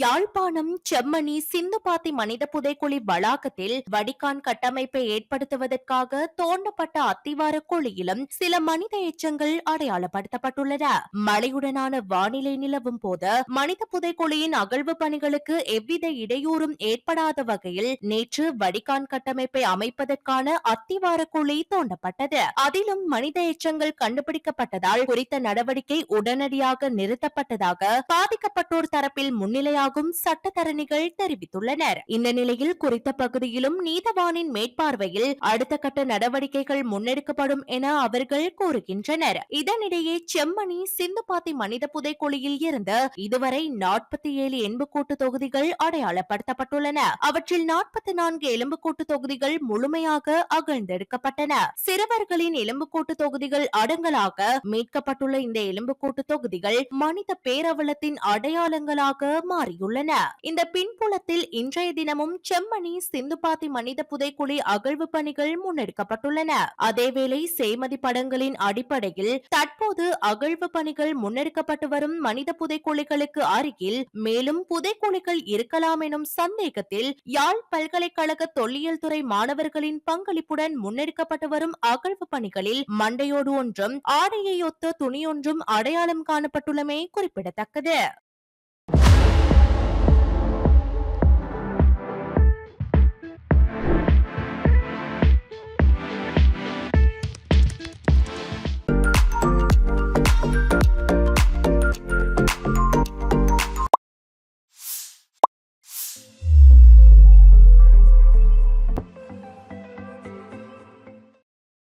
யாழ்ப்பாணம் செம்மணி சிந்துபாத்தி மனித புதைக்குழி வளாகத்தில் வடிகான் கட்டமைப்பை ஏற்படுத்துவதற்காக தோண்டப்பட்ட அத்திவார குழியிலும் சில மனித எச்சங்கள் அடையாளப்படுத்தப்பட்டுள்ளன. மழையுடனான வானிலை நிலவும் போது மனித புதைக்குழியின் அகழ்வு பணிகளுக்கு எவ்வித இடையூறும் ஏற்படாத வகையில் நேற்று வடிகான் கட்டமைப்பை அமைப்பதற்கான அத்திவார குழி தோண்டப்பட்டது. அதிலும் மனித எச்சங்கள் கண்டுபிடிக்கப்பட்டதால் குறித்த நடவடிக்கை உடனடியாக நிறுத்தப்பட்டதாக பாதிக்கப்பட்டோர் தரப்பில் முன்னிலையாக இருப்பதாகவும் சட்டத்தரணிகள் தெரிவித்துள்ளனர். இந்த நிலையில் குறித்த பகுதியிலும் நீதவானின் மேற்பார்வையில் அடுத்த கட்ட நடவடிக்கைகள் முன்னெடுக்கப்படும் என அவர்கள் கூறுகின்றனர். இதனிடையே செம்மணி சிந்துபாத்தி மனித புதைக்குழியில் இருந்து இதுவரை நாற்பத்தி ஏழு எண்புக்கூட்டு தொகுதிகள் அடையாளப்படுத்தப்பட்டுள்ளன. அவற்றில் நாற்பத்தி நான்கு எலும்புக்கூட்டு தொகுதிகள் முழுமையாக அகழ்ந்தெடுக்கப்பட்டன. சிறுவர்களின் எலும்புக்கூட்டு தொகுதிகள் அடங்கலாக மீட்கப்பட்டுள்ள இந்த எலும்புக்கூட்டு தொகுதிகள் மனித பேரவலத்தின் அடையாளங்களாக மாறி மாறியுள்ளன. இந்த பின்புலத்தில் இன்றைய தினமும் செம்மணி சிந்துபாத்தி மனித புதைக்குழி அகழ்வு பணிகள் முன்னெடுக்கப்பட்டுள்ளன. அதேவேளை சேமதி படங்களின் அடிப்படையில் தற்போது அகழ்வு பணிகள் முன்னெடுக்கப்பட்டு வரும் மனித புதைக்குழிகளுக்கு அருகில் மேலும் புதைக்குழிகள் இருக்கலாம் எனும் சந்தேகத்தில் யாழ் பல்கலைக்கழக தொல்லியல் துறை மாணவர்களின் பங்களிப்புடன் முன்னெடுக்கப்பட்டு வரும் அகழ்வு பணிகளில் மண்டையோடு ஒன்றும் ஆடையை ஒத்த துணியொன்றும் அடையாளம் காணப்பட்டுள்ளமை குறிப்பிடத்தக்கது.